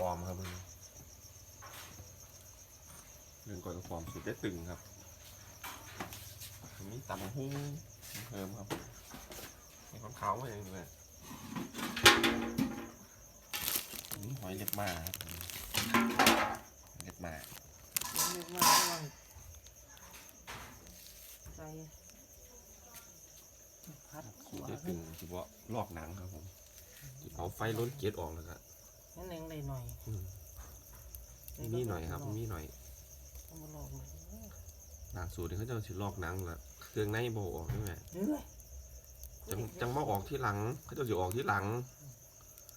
ปอมครับมึงเรื่องก้อยกระปอมสุดได้ตึงครับมีตำหุ้งเพิ่มครับมีความขาวมาอย่างนี้เลยอันนี่หอยเล็บมาครับเล็บมาเรียกมาระวังใส่พัดขสุดวาได้ตึงเฉพาะลอกหนังครับผมที่เอาไฟล้นเกล็ดออกแล้วก็ นั่นเองได้หน่อยอืมมีหน่อยครับ มีหน่อยเอามาลองหน่อยหนังสูตรนี่เขาจะสิลอกหนังแบบเครื่องในโบออกใช่ไหมเฮ้ยจังจังมาออกที่หลัง เขาจะสิออกที่หลัง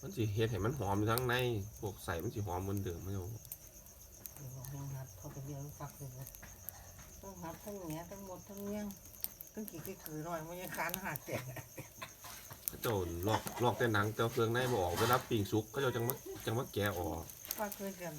มันสิเฮ็ดให้มันหอมอยู่ทั้งในพวกใส่มันสิหอมเหมือนเดิมไม่เอาเดี๋ยวเราให้งัดเขาไปเลี้ยงฝักเลยนะต้องงัดทั้งแง่ทั้งหมดทั้งเงี้ยงทั้งกี่กี่คือหน่อยมันยังคานหักแตก เขาเจะลอกลอกแต่หนังแต่เครื่องในบ่ออกเวลาปิ้งสุกเขาเจะจังมาจังมาแกะออกฝักเคยกัน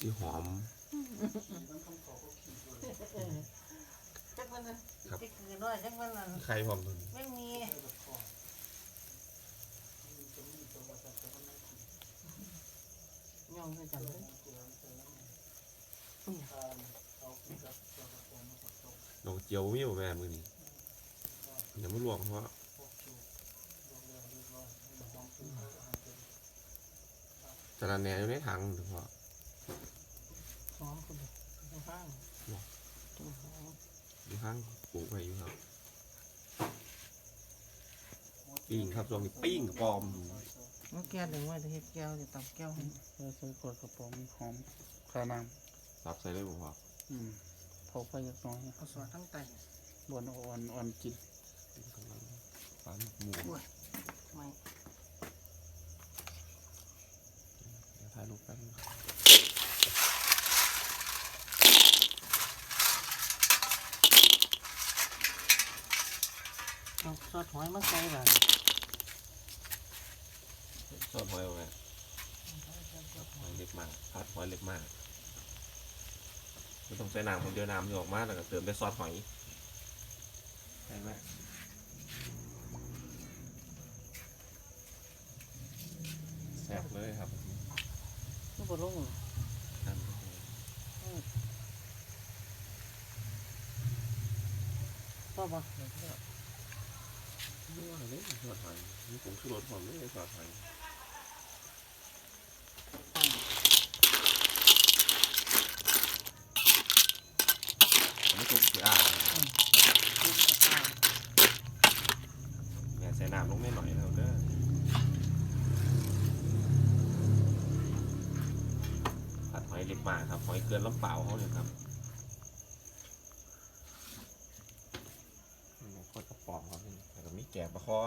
ที่หอมเออจักมันนะครับกี่คือหน่อยจักมันนั่นไข่หอมตัวนี้ไม่มีย่องด้วยกันเลยดอกเจียวมีบ่แม่มือนี้อย่ามาลวกเพราะ จระแหน่อยู่ในถังหรือว่าหอมคุณดูข้างดูหอมอยู่ข้างปลูกไว้อยู่ครับ ปิ้งครับช่วงนี้ปิ้งปลอมมันแก้วดึงไว้จะเฮ็ดแก้วจะตับแก้วให้เราใส่ขวดกระป๋องหอมคาน้ซับใส่เลยบ่พอำอืมพอไปยักน้อยเอาสวดทั้งไตบนอ่อนอ่อนกินกำลังฟันหมู ด้วยไม่ เดี๋ยว ถ่ายรูปแป๊บนึงครับเอาซอสหอยมาใส่แบบซอสหอยเอาไว้หอยเล็กมากผัดหอยเล็กมากไม่ต้องใส่น้ำคนเดียวน้ำจะออกมาแล้วก็เติมด้วยซอสหอยใช่ไหมแซ่บเลยครับ นี่ บดลงน้ำพ่อปะนี่ว่าเลยซอสหอยนี่ผมชูรสหอมเลยซอสหอยผมไม่ทุบสีอ่างแม่ใส่น้ำลงไม่หน่อยแล้วเด้อ หอยเล็กมากครับหอยเกลือล้ำเปล่าเขาเลยครับนี่โคตรกระป๋องครับนี่แล้วก็มีแกงปลาคอ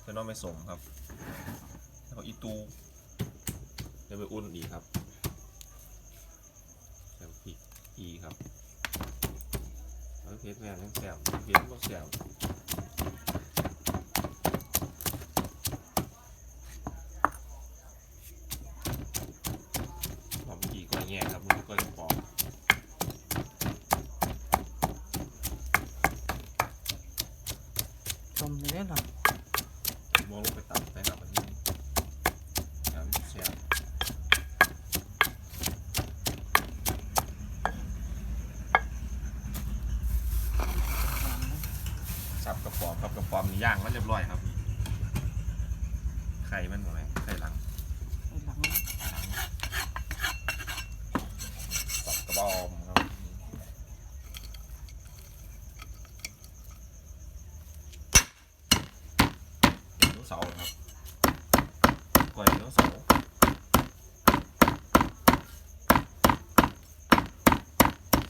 เส้นน้องไม่สมครับ แล้วก็อีตูเดี๋ยวไปอุ่นอีกครับแล้วพริกอีครับแล้วเพชรแม่ยังแสบเพชรก็แสบหอมกี่ก้อยแง่ครับมือก้อยกระป๋อง ชมเลยหรอ มองลงไปตัดไปครับอันนี้อย่ามันแสบสับ กับกระป๋อมนี่ย่างมันเรียบร้อยครับไข่มันหมดไหมไข่หลังไอ้หลังสับกระป๋อมครับเดี๋ยวเสาครับก่อยเดี๋ยวเสา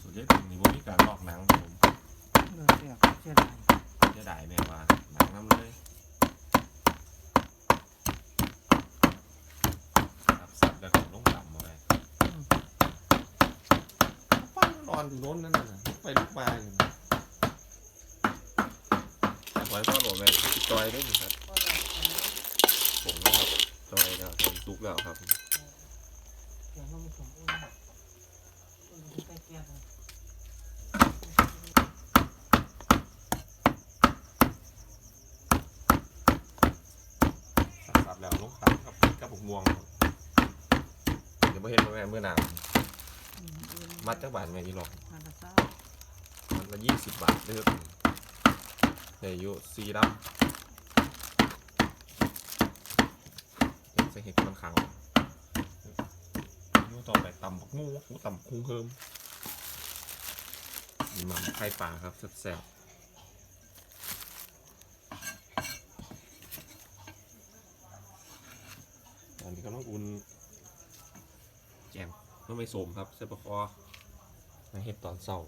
สุดยอดจริงนี่ว่ามีการลอกหนังครับผมเลือเสียเสียดาย จะได้แม่ว่าหนังน้ำเลยครับสับแล้วก็ลงต่ำมาเลยป้านอนอยู่โน้นนั่นน่ะไปลุกมาอยู่นะแต่ไว้พ่อโหลดไปจอยได้ไหมครับก็ได้อันนี้ผมก็ครับจอยแล้วผมซุกแล้วครับ เดี๋ยวมันสมอุ่นอุ่นไปเกลียด เลยสับๆแล้วงครับกับผมม่วงครับบ่เห็นบ่แม่นมื้อหน้าอืมอื่นมัดจักบาทแม่นี่หรอกมาละเศร้ามันละยี่สิบบาทเด้อเดี๋ยวอยู่สีดำเดี๋ยวใส่เห็ดมันขังอยูต่อไปตำบักงูกูตำบักคุ้งเพิ่มนี่มันไข่ปลาครับแซ่บๆตอนนี้ กำลังอุ่นแจมต้องไม่สมครับเส้นปลาคอมาเห็ดตอนเศร้า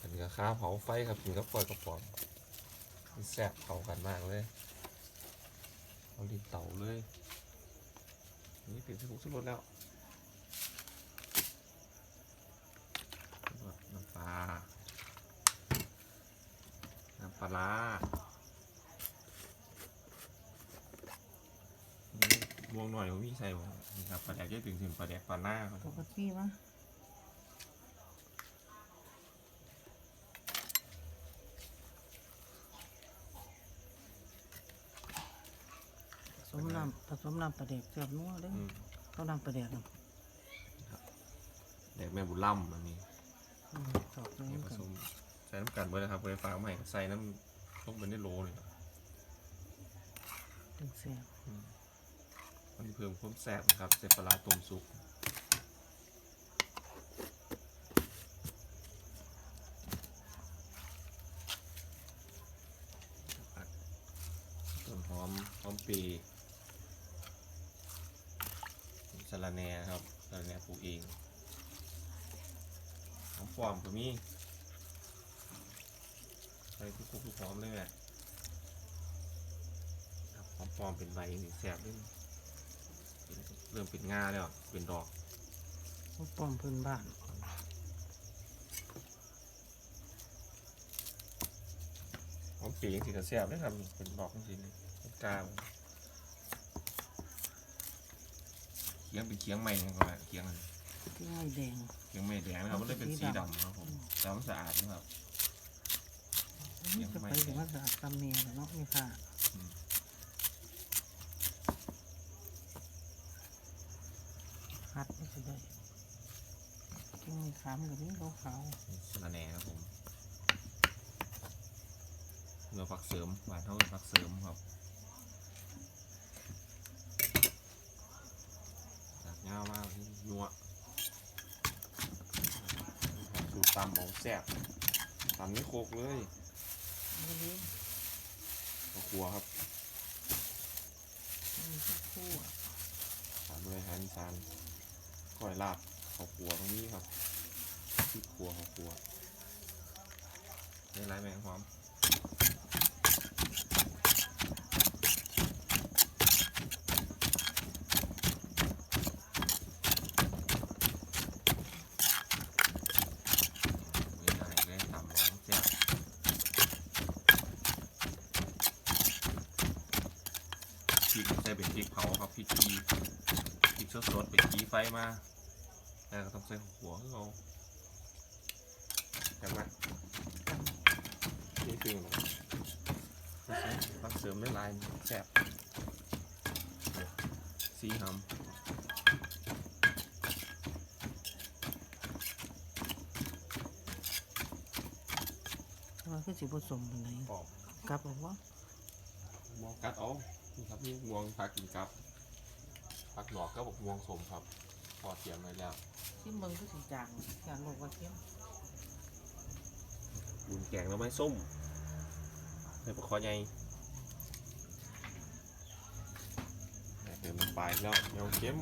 อันนี้ก็ข้าวเผาไฟครับกินกับปล่อยกระป๋องมันแซ่บเผากันมากเลยเอาดินเต่าเลยนี่เป็นสุกสุดรสแล้วน้ำปลาน้ำปลาร้านี่ ม่วงหน่อยผมมีใส่บ่นี่ครับปลาแดกเยอะถึงถึงปลาแดกปลาหน้าครับปกติมั้ยผสมน้ำผสมน้ำปลาเด็กเสียบนัวเด้ออืมเขาน้ำปลาเด็กน่ะแดกแม่บุญล่ำอันนี้อืมสอบเลยเนี่ยผกันสมใส่น้ำกันไว้นะครับไว้ฝากใหม่ใส่น้ำต้มเป็นได้โลเลยครับ ถึงเสียบมั มันเพิ่มความแซ่บนะครับเซปลาร้าต้มซุปต้นหอมหอมปีสะระแหน่ครับสะระแหน่ปลูกเองหอมฟอมก็มีใส่ทุกๆทุกหอมเลยแหละหอมฟอมเป็นใบนี่แซ่บด้วย เริ่มเป็นง่าแล้ว เป็นดอกพวกป้อมพื้นบ้านหอมปีกสีกระแซบได้ครับนี่เป็นดอกจริงๆเป็นกล้าเคียงเป็นเคียงใหม่นะครับเคียงอันที่ง่ายแดงเคียงไม่แดงนะครับมันเลยเป็นสีดำครับผมแต่มันสะอาดนะครับนี่จะไปถึงว่าสะอาดตำเมียเนาะนี่ค่ะ อืม หัดไม่ใช่ได้กิน ขามกับนี้ขาวสะระแหน่ครับผมเนื้อผักเสริมหวานเท่าผักเสริมครับจากง่ามากที่นัวสูตรตำของแซ่บตำนี่โคกเลยๆนี่นี่ข้าวครัวครับนี่คือคู่อะสามเลยอาหารอีสานก้อยลาบข้าวครัวตรงนี้ครับ พริกครัวข้าวครัวได้ไรแมงหอมไม่ได้เลยตำร้องแซ่บพริกใส่เป็นพริกเผาครับพริกจีพริกสดๆเป็นจีไฟมาแล้วก็ต้องใส่หัวเขา แต่ว่านี่คือต้องเสริมด้วยลายแซ่บสีหำว่าคือสิผสมเป็นไรกรอบกลับบอกว่ามวงกัดเอานี่ครับนี่มวงพากินกับผักหลอกก็บอกมวงสมครับพอเตรียมไว้แล้วที่เมืองคือสิจางจางบอกว่าเข้ม บุญแกงแล้วไม่ส้มใส่ปลาคอใหญ่เติมน้ำปลาอีกแล้วเดี๋ยวเข้ม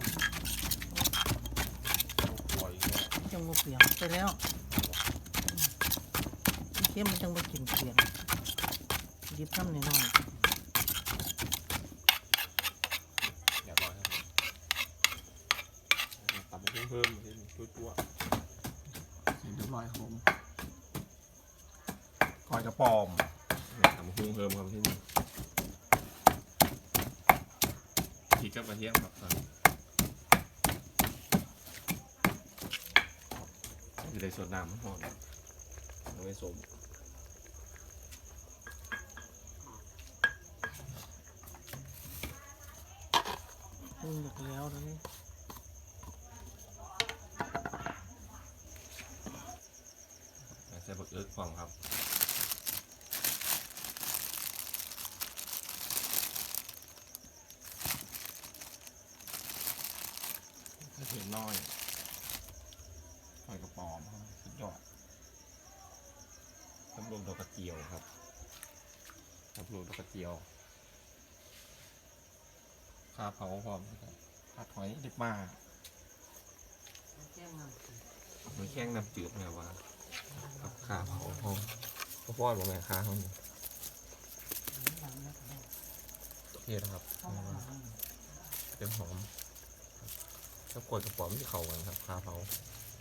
เอาหัวอีกแล้วจังบ่เปลี่ยนไปแล้วที่เข้มมันจังบ่กินเปลี่ยนหยิบน้ำหน่อยเรียบร้อยครับผมตับเพิ่มเพิ่มเพิ่มตัวตัวเสร็จเรียบร้อยครับผมค อยกระปอมทำฟูงเพิ่มครับที่นี่ขีดกับกระเทียมครับตอนนี้จะได้ส่วนน้ำมันหอมเอาไว้สมหมดแล้วตอนนี้ใส่บักอิร์ฟองครับ เทียมน้อยหอยกระป๋อมครับสุดยอดตำรวจดอกกระเจียวครับตำรวจดอกกระเจียวข้าเผาพร้อมนะครับผัดหอยเด็ดมากแจ้งน้ำสิมันแข้งน้ำจืดไงวะกับข้าเผาพร้อมก็พอดลงแม่ค้าเขานี่น้ำหลังนะเทนะครับเข้ามาหาเป็นหอม ครับกล้วยกระป๋อมที่เขากันครับข้าเผา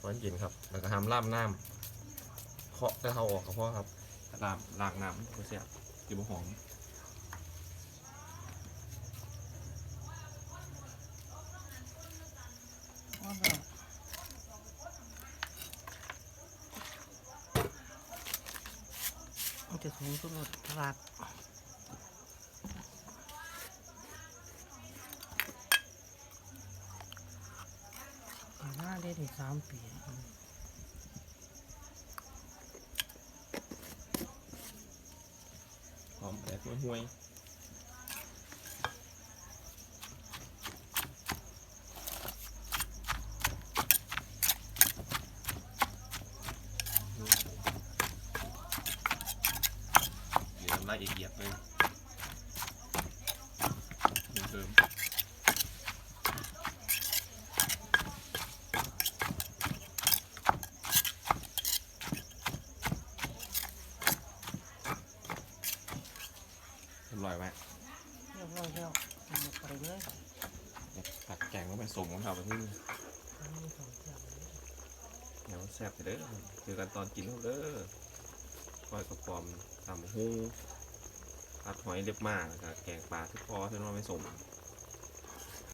ร้อนเย็นครับ แล้วก็ทำล่ามน้ำเคาะแล้วเขาออกกับพ่อครับล่ามล้างน้ำก็เสียกินบ่หอมว่าแบบมันจะสูงสุดตลาดก่อนหน้า ได้ถึงสามปีหอมแบบห่วยๆเดี๋ยวไล่ละเอียดเลยเหมือนเดิมเรียบร้อยไหมเรียบร้อยแล้วหมดไปเลยเดี๋ยวตักแกงก็ไปส่งของเขาไปที่นี่อันนี้สองเจ้าเลยเดี๋ยวแซ่บไปเด้อเจอกันตอนกินแล้วเด้อก้อยกระป๋อมตำหูผัดหอยเล็บหมาแล้วก็แกงปลาที่พอที่เราไม่ส่งอ